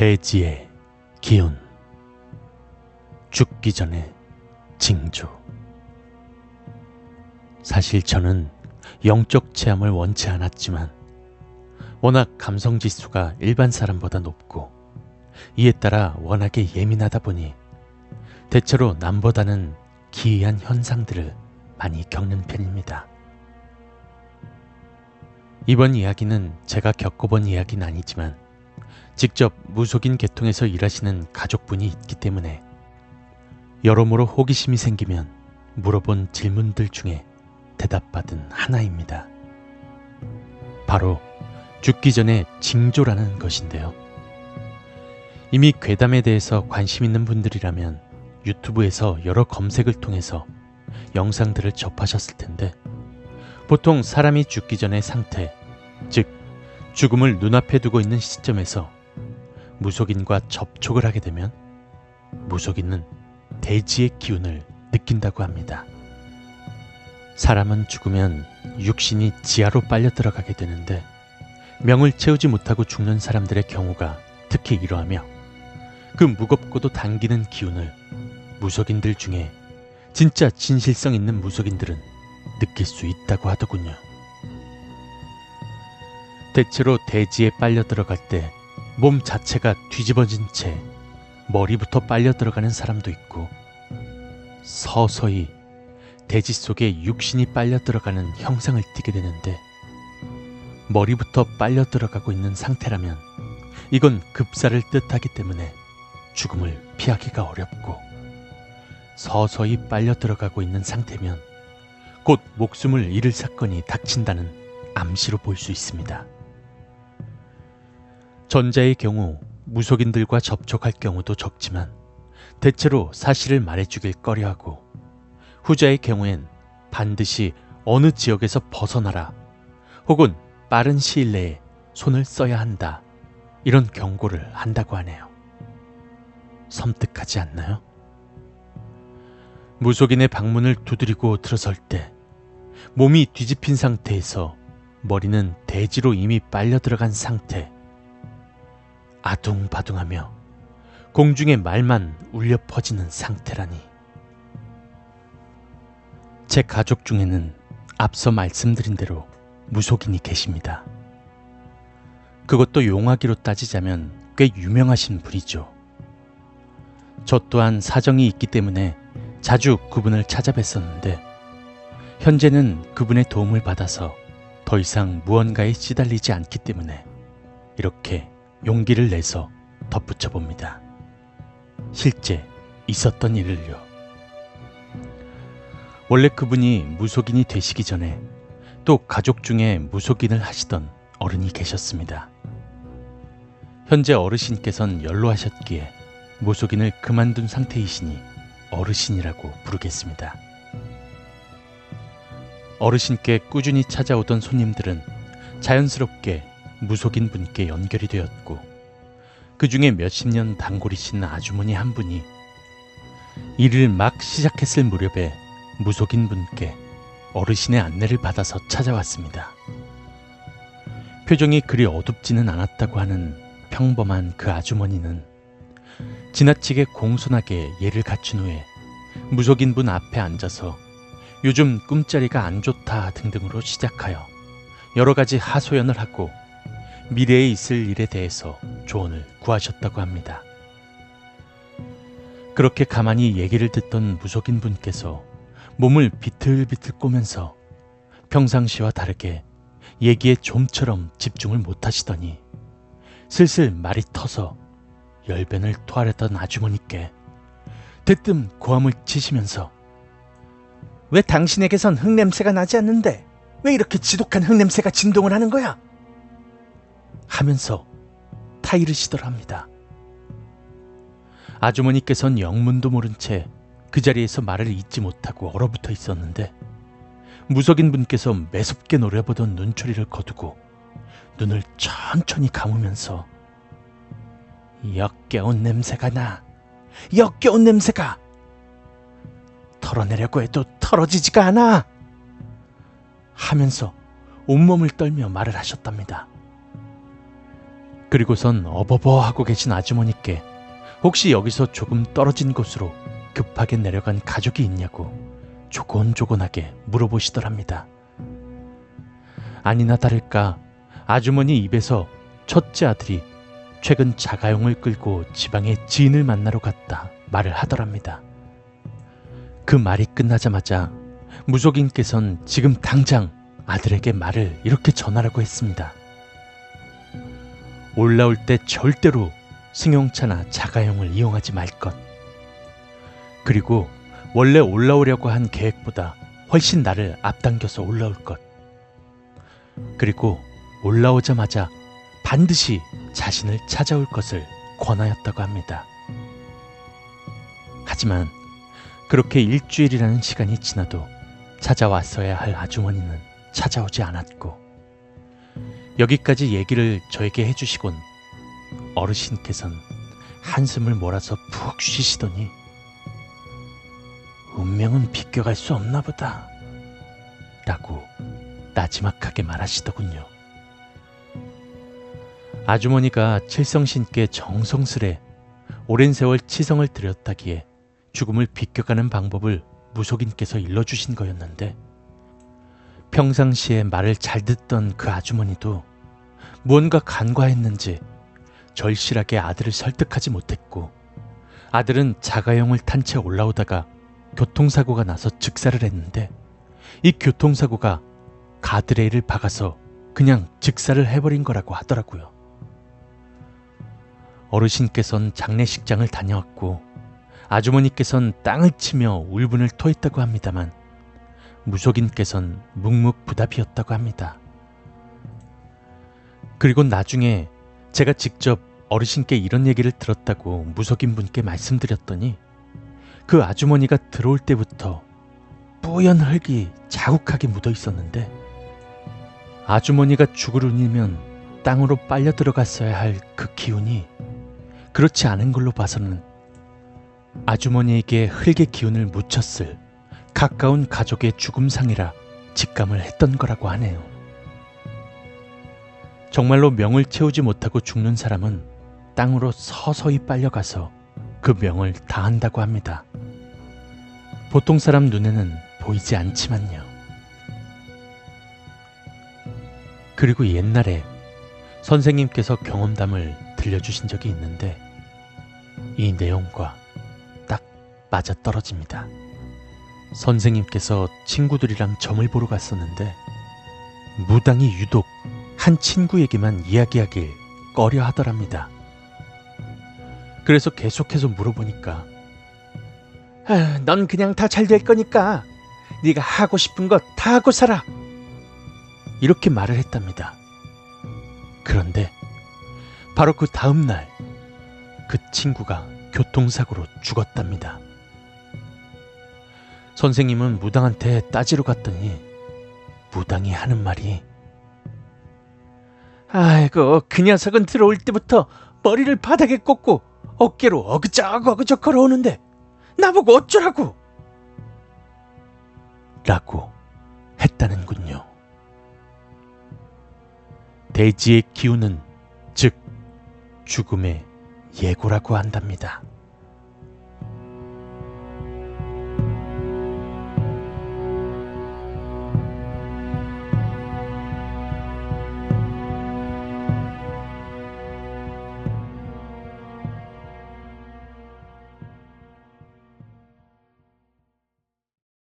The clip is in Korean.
대지의 기운 죽기 전에 징조 사실 저는 영적 체험을 원치 않았지만 워낙 감성 지수가 일반 사람보다 높고 이에 따라 워낙에 예민하다 보니 대체로 남보다는 기이한 현상들을 많이 겪는 편입니다. 이번 이야기는 제가 겪어본 이야기는 아니지만 직접 무속인 계통에서 일하시는 가족분이 있기 때문에 여러모로 호기심이 생기면 물어본 질문들 중에 대답받은 하나입니다. 바로 죽기 전에 징조라는 것인데요. 이미 괴담에 대해서 관심 있는 분들이라면 유튜브에서 여러 검색을 통해서 영상들을 접하셨을 텐데 보통 사람이 죽기 전의 상태, 즉 죽음을 눈앞에 두고 있는 시점에서 무속인과 접촉을 하게 되면 무속인은 대지의 기운을 느낀다고 합니다. 사람은 죽으면 육신이 지하로 빨려 들어가게 되는데 명을 채우지 못하고 죽는 사람들의 경우가 특히 이러하며 그 무겁고도 당기는 기운을 무속인들 중에 진짜 진실성 있는 무속인들은 느낄 수 있다고 하더군요. 대체로 대지에 빨려 들어갈 때 몸 자체가 뒤집어진 채 머리부터 빨려 들어가는 사람도 있고 서서히 대지 속에 육신이 빨려 들어가는 형상을 띠게 되는데 머리부터 빨려 들어가고 있는 상태라면 이건 급사를 뜻하기 때문에 죽음을 피하기가 어렵고 서서히 빨려 들어가고 있는 상태면 곧 목숨을 잃을 사건이 닥친다는 암시로 볼 수 있습니다. 전자의 경우 무속인들과 접촉할 경우도 적지만 대체로 사실을 말해주길 꺼려하고 후자의 경우엔 반드시 어느 지역에서 벗어나라 혹은 빠른 시일 내에 손을 써야 한다 이런 경고를 한다고 하네요. 섬뜩하지 않나요? 무속인의 방문을 두드리고 들어설 때 몸이 뒤집힌 상태에서 머리는 대지로 이미 빨려 들어간 상태 아둥바둥하며 공중에 말만 울려 퍼지는 상태라니. 제 가족 중에는 앞서 말씀드린 대로 무속인이 계십니다. 그것도 용하기로 따지자면 꽤 유명하신 분이죠. 저 또한 사정이 있기 때문에 자주 그분을 찾아뵀었는데, 현재는 그분의 도움을 받아서 더 이상 무언가에 시달리지 않기 때문에 이렇게 용기를 내서 덧붙여 봅니다. 실제 있었던 일을요. 원래 그분이 무속인이 되시기 전에 또 가족 중에 무속인을 하시던 어른이 계셨습니다. 현재 어르신께선 연로하셨기에 무속인을 그만둔 상태이시니 어르신이라고 부르겠습니다. 어르신께 꾸준히 찾아오던 손님들은 자연스럽게 무속인 분께 연결이 되었고 그 중에 몇십 년 단골이신 아주머니 한 분이 일을 막 시작했을 무렵에 무속인 분께 어르신의 안내를 받아서 찾아왔습니다. 표정이 그리 어둡지는 않았다고 하는 평범한 그 아주머니는 지나치게 공손하게 예를 갖춘 후에 무속인 분 앞에 앉아서 요즘 꿈자리가 안 좋다 등등으로 시작하여 여러 가지 하소연을 하고 미래에 있을 일에 대해서 조언을 구하셨다고 합니다. 그렇게 가만히 얘기를 듣던 무속인 분께서 몸을 비틀비틀 꼬면서 평상시와 다르게 얘기에 좀처럼 집중을 못 하시더니 슬슬 말이 터서 열변을 토하려던 아주머니께 대뜸 고함을 치시면서 왜 당신에게선 흙냄새가 나지 않는데 왜 이렇게 지독한 흙냄새가 진동을 하는 거야? 하면서 타이르시더랍니다. 아주머니께선 영문도 모른 채 그 자리에서 말을 잇지 못하고 얼어붙어 있었는데 무속인 분께서 매섭게 노려보던 눈초리를 거두고 눈을 천천히 감으면서 역겨운 냄새가 나. 역겨운 냄새가. 털어내려고 해도 털어지지가 않아. 하면서 온몸을 떨며 말을 하셨답니다. 그리고선 어버버 하고 계신 아주머니께 혹시 여기서 조금 떨어진 곳으로 급하게 내려간 가족이 있냐고 조곤조곤하게 물어보시더랍니다. 아니나 다를까 아주머니 입에서 첫째 아들이 최근 자가용을 끌고 지방의 지인을 만나러 갔다 말을 하더랍니다. 그 말이 끝나자마자 무속인께선 지금 당장 아들에게 말을 이렇게 전하라고 했습니다. 올라올 때 절대로 승용차나 자가용을 이용하지 말 것. 그리고 원래 올라오려고 한 계획보다 훨씬 나를 앞당겨서 올라올 것. 그리고 올라오자마자 반드시 자신을 찾아올 것을 권하였다고 합니다. 하지만 그렇게 일주일이라는 시간이 지나도 찾아왔어야 할 아주머니는 찾아오지 않았고 여기까지 얘기를 저에게 해주시곤 어르신께선 한숨을 몰아서 푹 쉬시더니 운명은 비껴갈 수 없나 보다 라고 나지막하게 말하시더군요. 아주머니가 칠성신께 정성스레 오랜 세월 치성을 드렸다기에 죽음을 비껴가는 방법을 무속인께서 일러주신 거였는데 평상시에 말을 잘 듣던 그 아주머니도 무언가 간과했는지 절실하게 아들을 설득하지 못했고 아들은 자가용을 탄 채 올라오다가 교통사고가 나서 즉사를 했는데 이 교통사고가 가드레일을 박아서 그냥 즉사를 해버린 거라고 하더라고요. 어르신께선 장례식장을 다녀왔고 아주머니께선 땅을 치며 울분을 토했다고 합니다만 무속인께선 묵묵부답이었다고 합니다. 그리고 나중에 제가 직접 어르신께 이런 얘기를 들었다고 무속인 분께 말씀드렸더니 그 아주머니가 들어올 때부터 뿌연 흙이 자욱하게 묻어 있었는데 아주머니가 죽을 운이면 땅으로 빨려 들어갔어야 할 그 기운이 그렇지 않은 걸로 봐서는 아주머니에게 흙의 기운을 묻혔을 가까운 가족의 죽음상이라 직감을 했던 거라고 하네요. 정말로 명을 채우지 못하고 죽는 사람은 땅으로 서서히 빨려가서 그 명을 다한다고 합니다. 보통 사람 눈에는 보이지 않지만요. 그리고 옛날에 선생님께서 경험담을 들려주신 적이 있는데 이 내용과 딱 맞아 떨어집니다. 선생님께서 친구들이랑 점을 보러 갔었는데 무당이 유독 한 친구에게만 이야기하길 꺼려 하더랍니다. 그래서 계속해서 물어보니까 아, 넌 그냥 다 잘 될 거니까 네가 하고 싶은 거다 하고 살아. 이렇게 말을 했답니다. 그런데 바로 그 다음 날 그 친구가 교통사고로 죽었답니다. 선생님은 무당한테 따지러 갔더니 무당이 하는 말이 아이고 그 녀석은 들어올 때부터 머리를 바닥에 꽂고 어깨로 어그적 어그적 걸어오는데 나보고 어쩌라고 라고 했다는군요. 대지의 기운은 즉 죽음의 예고라고 한답니다.